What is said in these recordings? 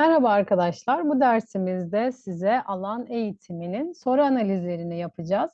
Merhaba arkadaşlar. Bu dersimizde size alan eğitiminin soru analizlerini yapacağız.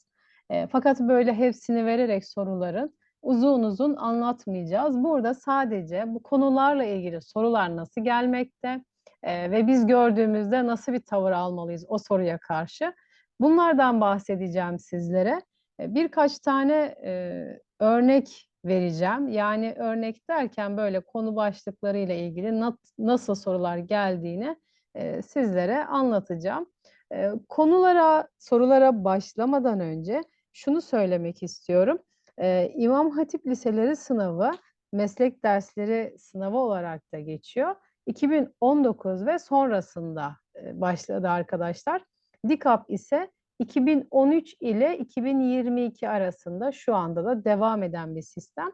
E, fakat böyle hepsini vererek soruların uzun uzun anlatmayacağız. Burada sadece bu konularla ilgili sorular nasıl gelmekte e, ve biz gördüğümüzde nasıl bir tavır almalıyız o soruya karşı. Bunlardan bahsedeceğim sizlere. E, birkaç tane e, örnek vereceğim. Yani örnek derken böyle konu başlıklarıyla ilgili nasıl sorular geldiğini e, sizlere anlatacağım. E, konulara, sorulara başlamadan önce şunu söylemek istiyorum. E, İmam Hatip Liseleri sınavı meslek dersleri sınavı olarak da geçiyor. 2019 ve sonrasında e, başladı arkadaşlar. DİKAP ise 2013 ile 2022 arasında şu anda da devam eden bir sistem.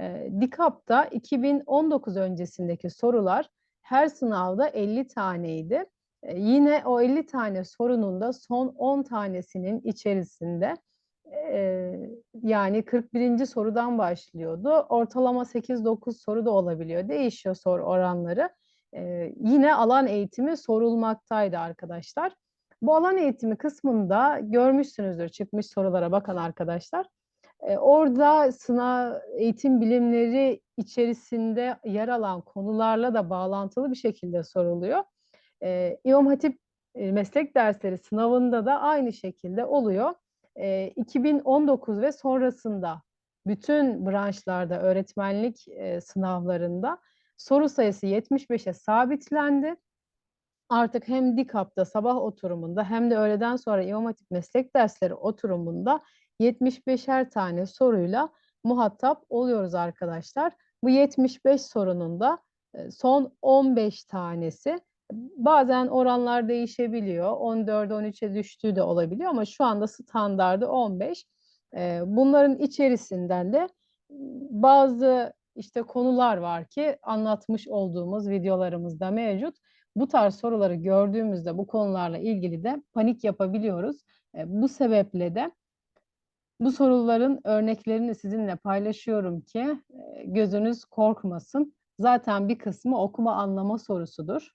E, DİKAP'ta 2019 öncesindeki sorular her sınavda 50 taneydi. E, yine o 50 tane sorunun da son 10 tanesinin içerisinde e, yani 41. sorudan başlıyordu. Ortalama 8-9 soru da olabiliyor. Değişiyor soru oranları. E, yine alan eğitimi sorulmaktaydı arkadaşlar. Bu alan eğitimi kısmında görmüşsünüzdür çıkmış sorulara bakan arkadaşlar. Ee, orada sınav eğitim bilimleri içerisinde yer alan konularla da bağlantılı bir şekilde soruluyor. Ee, İmam Hatip e, meslek dersleri sınavında da aynı şekilde oluyor. Ee, 2019 ve sonrasında bütün branşlarda öğretmenlik e, sınavlarında soru sayısı 75'e sabitlendi artık hem DİKAP'ta sabah oturumunda hem de öğleden sonra İmam Hatip meslek dersleri oturumunda 75'er tane soruyla muhatap oluyoruz arkadaşlar. Bu 75 sorunun da e, son 15 tanesi bazen oranlar değişebiliyor. 14-13'e düştüğü de olabiliyor ama şu anda standardı 15. E, bunların içerisinden de bazı işte konular var ki anlatmış olduğumuz videolarımızda mevcut bu tarz soruları gördüğümüzde bu konularla ilgili de panik yapabiliyoruz. E, bu sebeple de bu soruların örneklerini sizinle paylaşıyorum ki e, gözünüz korkmasın. Zaten bir kısmı okuma anlama sorusudur.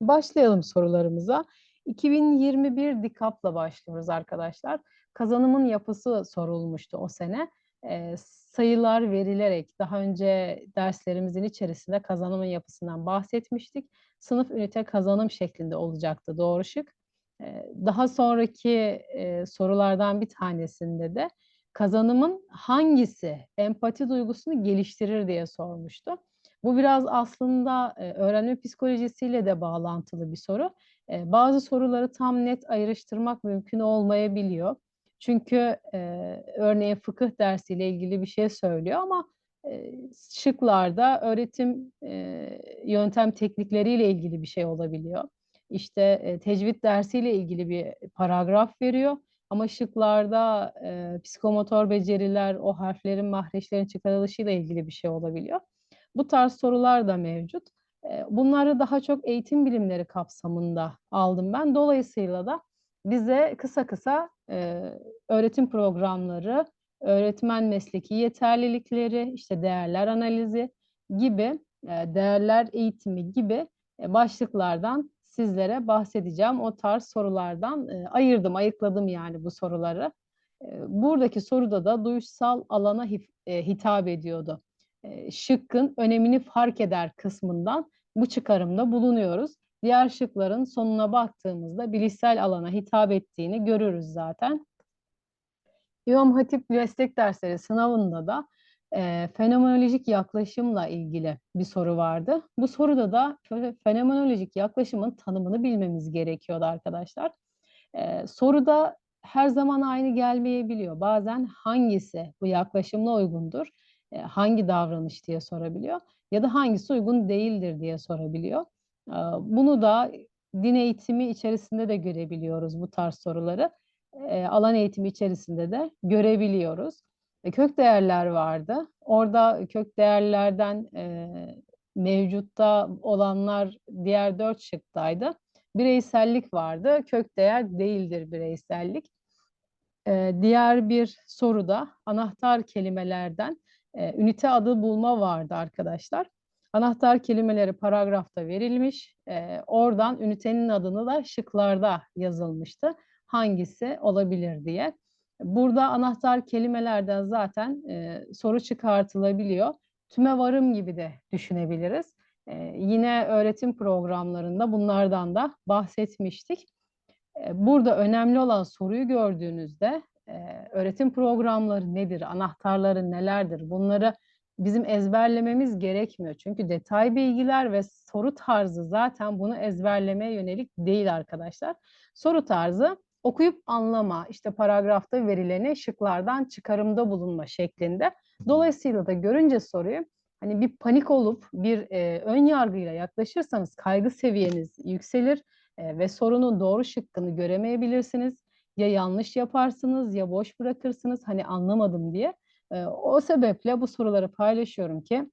Başlayalım sorularımıza. 2021 DİKAP'la başlıyoruz arkadaşlar. Kazanımın yapısı sorulmuştu o sene. E, sayılar verilerek daha önce derslerimizin içerisinde kazanımın yapısından bahsetmiştik. Sınıf ünite kazanım şeklinde olacaktı doğru şık. Daha sonraki sorulardan bir tanesinde de kazanımın hangisi empati duygusunu geliştirir diye sormuştu. Bu biraz aslında öğrenme psikolojisiyle de bağlantılı bir soru. Bazı soruları tam net ayrıştırmak mümkün olmayabiliyor. Çünkü e, örneğin fıkıh dersiyle ilgili bir şey söylüyor ama e, şıklarda öğretim e, yöntem teknikleriyle ilgili bir şey olabiliyor. İşte e, tecvid dersiyle ilgili bir paragraf veriyor ama şıklarda psikomotor beceriler, o harflerin, mahreçlerin çıkarılışıyla ilgili bir şey olabiliyor. Bu tarz sorular da mevcut. Bunları daha çok eğitim bilimleri kapsamında aldım ben. Dolayısıyla da bize kısa kısa e, öğretim programları, öğretmen mesleki yeterlilikleri, işte değerler analizi gibi, e, değerler eğitimi gibi e, başlıklardan sizlere bahsedeceğim. O tarz sorulardan e, ayırdım, ayıkladım yani bu soruları. E, buradaki soruda da duyuşsal alana hif, e, hitap ediyordu. E, şıkkın önemini fark eder kısmından bu çıkarımda bulunuyoruz. Diğer şıkların sonuna baktığımızda bilişsel alana hitap ettiğini görürüz zaten. İmam Hatip meslek dersleri sınavında da e, fenomenolojik yaklaşımla ilgili bir soru vardı. Bu soruda da fenomenolojik yaklaşımın tanımını bilmemiz gerekiyordu arkadaşlar. E, soruda her zaman aynı gelmeyebiliyor. Bazen hangisi bu yaklaşımla uygundur, e, hangi davranış diye sorabiliyor ya da hangisi uygun değildir diye sorabiliyor. Bunu da din eğitimi içerisinde de görebiliyoruz bu tarz soruları. Alan eğitimi içerisinde de görebiliyoruz. E, kök değerler vardı. Orada kök değerlerden mevcutta olanlar diğer dört şıktaydı. Bireysellik vardı. Kök değer değildir bireysellik. Diğer bir soruda anahtar kelimelerden ünite adı bulma vardı arkadaşlar. Anahtar kelimeleri paragrafta verilmiş. Eee, oradan ünitenin adını da şıklarda yazılmıştı. Hangisi olabilir diye. Burada anahtar kelimelerden zaten eee, soru çıkartılabiliyor. Tüme varım gibi de düşünebiliriz. Eee, yine öğretim programlarında bunlardan da bahsetmiştik. Eee, burada önemli olan soruyu gördüğünüzde eee, öğretim programları nedir, anahtarları nelerdir bunları bizim ezberlememiz gerekmiyor. Çünkü detay bilgiler ve soru tarzı zaten bunu ezberlemeye yönelik değil arkadaşlar. Soru tarzı okuyup anlama, işte paragrafta verileni şıklardan çıkarımda bulunma şeklinde. Dolayısıyla da görünce soruyu hani bir panik olup bir e, ön yargıyla yaklaşırsanız kaygı seviyeniz yükselir e, ve sorunun doğru şıkkını göremeyebilirsiniz. Ya yanlış yaparsınız ya boş bırakırsınız hani anlamadım diye. E, o sebeple bu soruları paylaşıyorum ki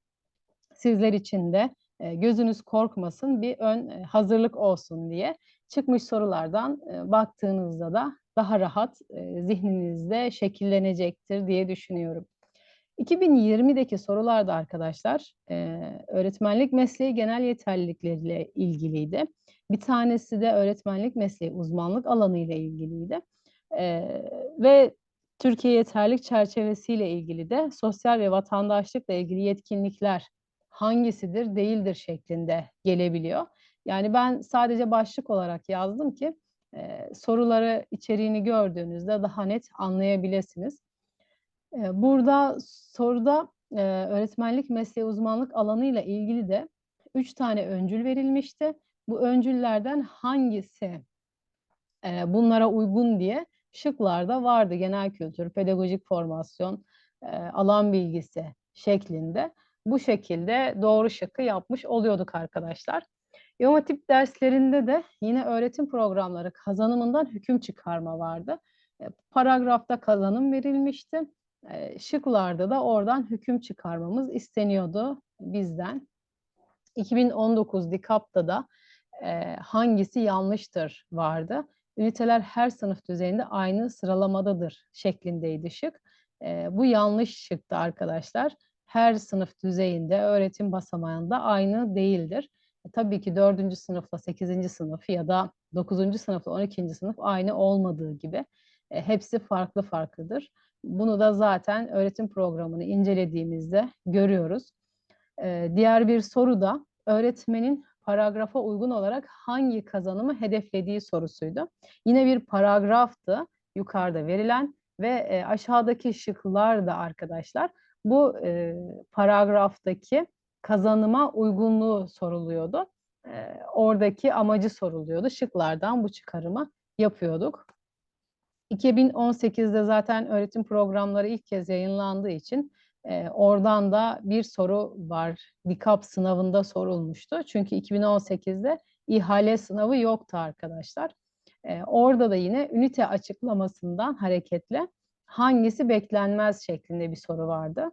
sizler için de e, gözünüz korkmasın bir ön e, hazırlık olsun diye. Çıkmış sorulardan e, baktığınızda da daha rahat zihninizde şekillenecektir diye düşünüyorum. 2020'deki sorularda arkadaşlar öğretmenlik mesleği genel yeterlilikleriyle ilgiliydi. Bir tanesi de öğretmenlik mesleği uzmanlık alanı ile ilgiliydi. Ve Türkiye yeterlik çerçevesiyle ilgili de sosyal ve vatandaşlıkla ilgili yetkinlikler hangisidir, değildir şeklinde gelebiliyor. Yani ben sadece başlık olarak yazdım ki e, soruları içeriğini gördüğünüzde daha net anlayabilirsiniz. E, burada soruda e, öğretmenlik mesleği uzmanlık alanıyla ilgili de üç tane öncül verilmişti. Bu öncüllerden hangisi e, bunlara uygun diye şıklarda vardı. Genel kültür, pedagojik formasyon, e, alan bilgisi şeklinde. Bu şekilde doğru şıkkı yapmış oluyorduk arkadaşlar. İmam derslerinde de yine öğretim programları kazanımından hüküm çıkarma vardı. E, paragrafta kazanım verilmişti. E, şıklarda da oradan hüküm çıkarmamız isteniyordu bizden. 2019 DİKAP'ta da e, hangisi yanlıştır vardı. Üniteler her sınıf düzeyinde aynı sıralamadadır şeklindeydi şık. E, bu yanlış şıktı arkadaşlar. Her sınıf düzeyinde öğretim basamağında aynı değildir. E, tabii ki dördüncü sınıfla sekizinci sınıf ya da dokuzuncu sınıfla on ikinci sınıf aynı olmadığı gibi e, hepsi farklı farklıdır. Bunu da zaten öğretim programını incelediğimizde görüyoruz. E, diğer bir soru da öğretmenin paragrafa uygun olarak hangi kazanımı hedeflediği sorusuydu. Yine bir paragraftı yukarıda verilen ve e, aşağıdaki şıklar da arkadaşlar bu e, paragraftaki kazanıma uygunluğu soruluyordu. E, oradaki amacı soruluyordu. Şıklardan bu çıkarımı yapıyorduk. 2018'de zaten öğretim programları ilk kez yayınlandığı için e, oradan da bir soru var. DİKAP sınavında sorulmuştu. Çünkü 2018'de ihale sınavı yoktu arkadaşlar. E, orada da yine ünite açıklamasından hareketle hangisi beklenmez şeklinde bir soru vardı.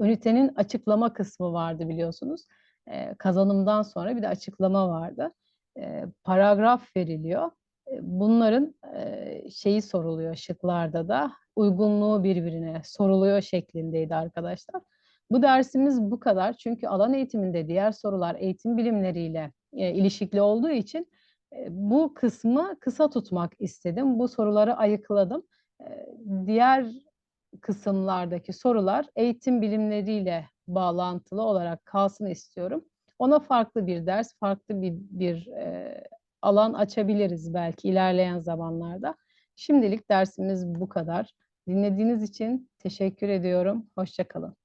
Ünitenin açıklama kısmı vardı biliyorsunuz. E, kazanımdan sonra bir de açıklama vardı. E, paragraf veriliyor. Bunların e, şeyi soruluyor şıklarda da uygunluğu birbirine soruluyor şeklindeydi arkadaşlar. Bu dersimiz bu kadar çünkü alan eğitiminde diğer sorular eğitim bilimleriyle e, ilişkili olduğu için e, bu kısmı kısa tutmak istedim. Bu soruları ayıkladım. E, diğer kısımlardaki sorular eğitim bilimleriyle bağlantılı olarak kalsın istiyorum. Ona farklı bir ders, farklı bir, bir e, alan açabiliriz belki ilerleyen zamanlarda. Şimdilik dersimiz bu kadar. Dinlediğiniz için teşekkür ediyorum. Hoşçakalın.